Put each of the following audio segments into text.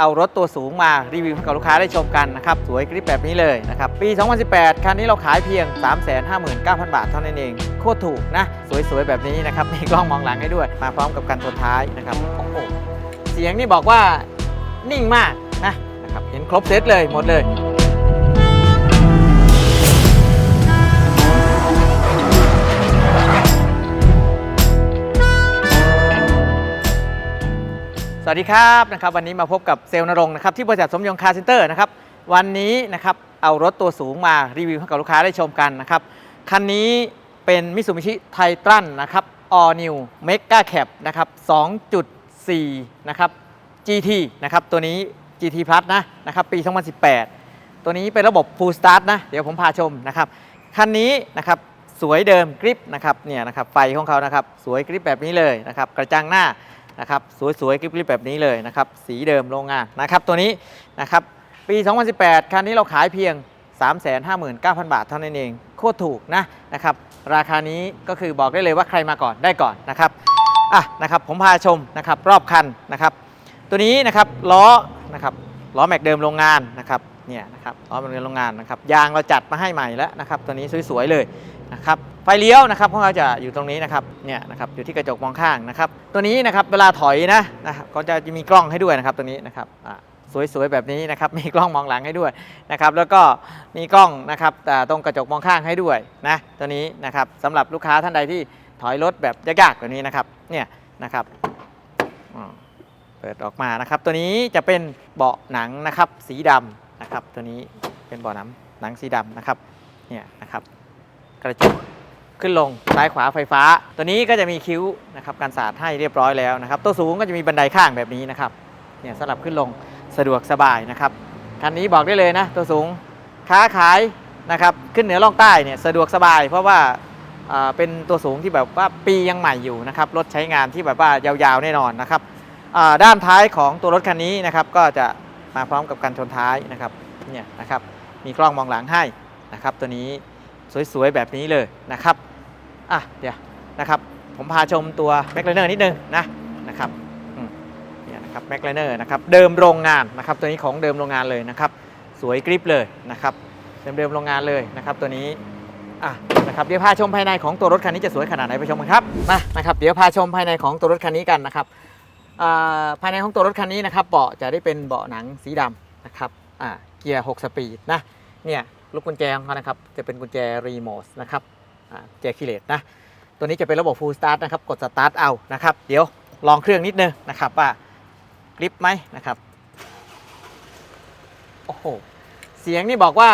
เอารถตัวสูงมารีวิวให้กับลูกค้าได้ชมกันนะครับ สวยกริปแบบนี้เลยนะครับ ปี 2018 คันนี้เราขายเพียง 359,000 บาทเท่านั้นเอง โคตรถูกนะ สวยๆ แบบนี้นะครับ มีกล้องมองหลังให้ด้วย มาพร้อมกับกันตัวท้ายนะครับของผมเสียงนี่บอกว่านิ่งมากนะนะครับเห็นครบเซตเลยหมดเลย สวัสดีครับนะครับวันนี้มาพบกับเซลล์นรงนะครับที่บริษัทสมยงคาร์เซ็นเตอร์นะครับวันนี้นะครับเอารถตัวสูงมารีวิวให้กับลูกค้าได้ชมกันนะครับคันนี้เป็นมิสูบิชิไททรันนะครับ All New Mega Cab นะครับ 2.4 นะครับ GT นะครับตัวนี้ GT Plus นะนะครับปี 2018 ตัวนี้เป็นระบบ Full Start นะเดี๋ยวผมพาชมนะครับคันนี้นะครับสวยเดิมกริปนะครับเนี่ยนะครับไฟของเขานะครับสวยกริปแบบนี้เลยนะครับกระจังหน้า นะครับสวยๆกริบๆแบบนี้เลยนะครับสีเดิมโรงงานนะครับตัวนี้นะครับปี 2018 คันนี้เราขายเพียง 359,000 บาทเท่านั้นเองโคตรถูกนะนะครับราคานี้ก็คือบอกได้เลยว่าใครมาก่อนได้ก่อนนะครับอะนะครับผมพาชมนะครับรอบคันนะครับ ตัวนี้นะครับล้อนะครับล้อแม็กเดิมโรงงานนะครับเนี่ยนะครับล้อแม็กเดิมโรงงานนะครับยางเราจัดมาให้ใหม่แล้วนะครับตัวนี้สวยๆเลยนะครับ ไฟเลี้ยวนะครับของเราจะอยู่ตรงนี้นะครับเนี่ยนะครับอยู่ที่กระจกมองข้างนะครับ ตัวนี้นะครับเวลาถอยนะนะครับก็จะมีกล้องให้ด้วยนะครับตัวนี้นะครับสวยๆแบบนี้นะครับมีกล้องมองหลังให้ด้วยนะครับแล้วก็มีกล้องนะครับอ่ตรงกระจกมองข้างให้ด้วยนะตัวนี้นะครับสำหรับลูกค้าท่านใดที่ถอยรถแบบยากๆแบบนี้นะครับเนี่ยนะครับเปิดออกมานะครับ ตัวนี้จะเป็นเบาะหนังนะครับสีดำนะครับ ตัวนี้เป็นเบาะหนังหนังสีดำนะครับเนี่ยนะครับกระจก ขึ้นลงซ้ายขวาไฟฟ้า ตัวนี้ก็จะมีคิ้วนะครับการสาดให้เรียบร้อยแล้วนะครับตัวสูงก็จะมีบันไดข้างแบบนี้นะครับเนี่ยสลับขึ้นลงสะดวกสบายนะครับคันนี้บอกได้เลยนะ ตัวสูงค้าขายนะครับขึ้นเหนือล่องใต้เนี่ยสะดวกสบาย เพราะว่าเป็นตัวสูงที่แบบว่าปียังใหม่อยู่นะครับรถใช้งานที่แบบว่ายาวๆแน่นอนนะครับด้านท้ายของตัวรถคันนี้นะครับก็จะมาพร้อมกับกันชนท้ายนะครับเนี่ยนะครับมีกล้องมองหลังให้นะครับตัวนี้สวยๆแบบนี้เลยนะครับ อะเดี๋ยวนะครับผมพาชมตัวแม็กไลเนอร์นิดนึงนะนะครับอืมเนี่ยนะครับแม็กไลเนอร์นะครับเดิมโรงงานนะครับตัวนี้ของเดิมโรงงานเลยนะครับสวยกริปเลยนะครับเดิมเดิมโรงงานเลยนะครับตัวนี้อะนะครับเดี๋ยวพาชมภายในของตัวรถคันนี้จะสวยขนาดไหนไปชมกันครับมานะครับเดี๋ยวพาชมภายในของตัวรถคันนี้กันนะครับอ่าภายในของตัวรถคันนี้นะครับเบาะจะได้เป็นเบาะหนังสีดำนะครับอ่าเกียร์ 6 สปีดนะเนี่ยลูกกุญแจของเขานะครับจะเป็นกุญแจรีโมทนะครับ อ่าแจคิเลตนะ ตัวนี้จะเป็นระบบ Full Start นะครับ กด Start เอานะครับ เดี๋ยวลองเครื่องนิดนึงนะครับว่ากริปไหมนะครับ โอ้โห เสียงนี่บอกว่า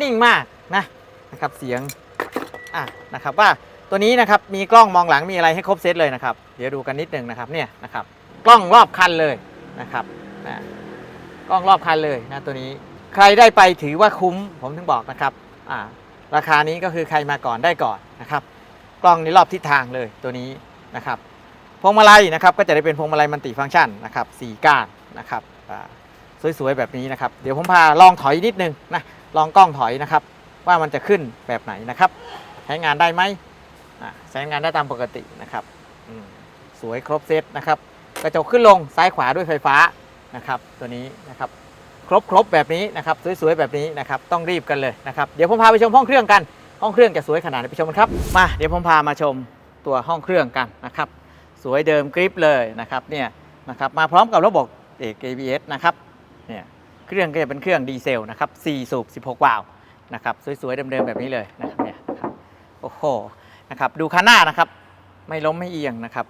นิ่งมากนะนะครับ เสียง อะนะครับว่าตัวนี้นะครับมีกล้องมองหลังมีอะไรให้ครบเซตเลยนะครับ เดี๋ยวดูกันนิดนึงนะครับเนี่ยนะครับกล้องรอบคันเลยนะครับนะกล้องรอบคันเลยนะตัวนี้ใครได้ไปถือว่าคุ้มผมถึงบอกนะครับอ่า ราคานี้ก็คือใครมาก่อนได้ก่อนนะครับ กล้องนี้รอบทิศทางเลยตัวนี้นะครับพวงมาลัยนะครับก็จะได้เป็นพวงมาลัยมัลติฟังก์ชันนะครับสี่ก้านนะครับสวยๆแบบนี้นะครับ เดี๋ยวผมพาลองถอยนิดนึงนะลองกล้องถอยนะครับ ว่ามันจะขึ้นแบบไหนนะครับใช้งานได้ไหมใช้งานได้ตามปกตินะครับสวยครบเซตนะครับกระจกขึ้นลงซ้ายขวาด้วยไฟฟ้านะครับ ตัวนี้นะครับ ครบครบแบบนี้นะครับสวยๆแบบนี้นะครับต้องรีบกันเลยนะครับเดี๋ยวผมพาไปชมห้องเครื่องกัน ห้องเครื่องจะสวยขนาดไหนไปชมกันครับมาเดี๋ยวผมพามาชมตัวห้องเครื่องกันนะครับสวยเดิมกริปเลยนะครับเนี่ยนะครับมาพร้อมกับระบบเอก ABS นะครับเนี่ยเครื่องก็จะเป็นเครื่องดีเซลนะครับ4สูบ16 วาล์วนะครับสวยๆเดิมๆแบบนี้เลยนะครับเนี่ยโอ้โหนะครับดูคันหน้านะครับไม่ล้มไม่เอียงนะครับ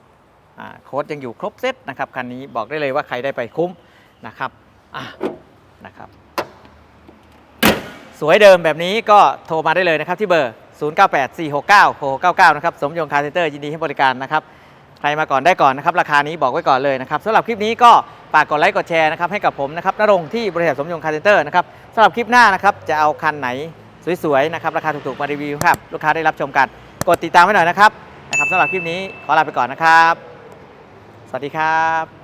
โค้ดยังอยู่ครบเซตนะครับคันนี้บอกได้เลยว่าใครได้ไปคุ้มนะครับอะ นะครับ สวยเดิมแบบนี้ก็โทรมาได้เลยนะครับที่เบอร์ 0984696699 นะครับสมยงคาร์เซนเตอร์ยินดีให้บริการนะครับ ใครมาก่อนได้ก่อนนะครับ ราคานี้บอกไว้ก่อนเลยนะครับสำหรับคลิปนี้ก็ฝากกดไลค์กดแชร์นะครับให้กับผมนะครับนรงค์ที่บริษัทสมยงคาร์เซนเตอร์นะครับสำหรับคลิปหน้านะครับจะเอาคันไหนสวยๆนะครับราคาถูกๆมารีวิวครับลูกค้าได้รับชมกัน กดติดตามไว้หน่อยนะครับนะครับสำหรับคลิปนี้ขอลาไปก่อนนะครับ สวัสดีครับ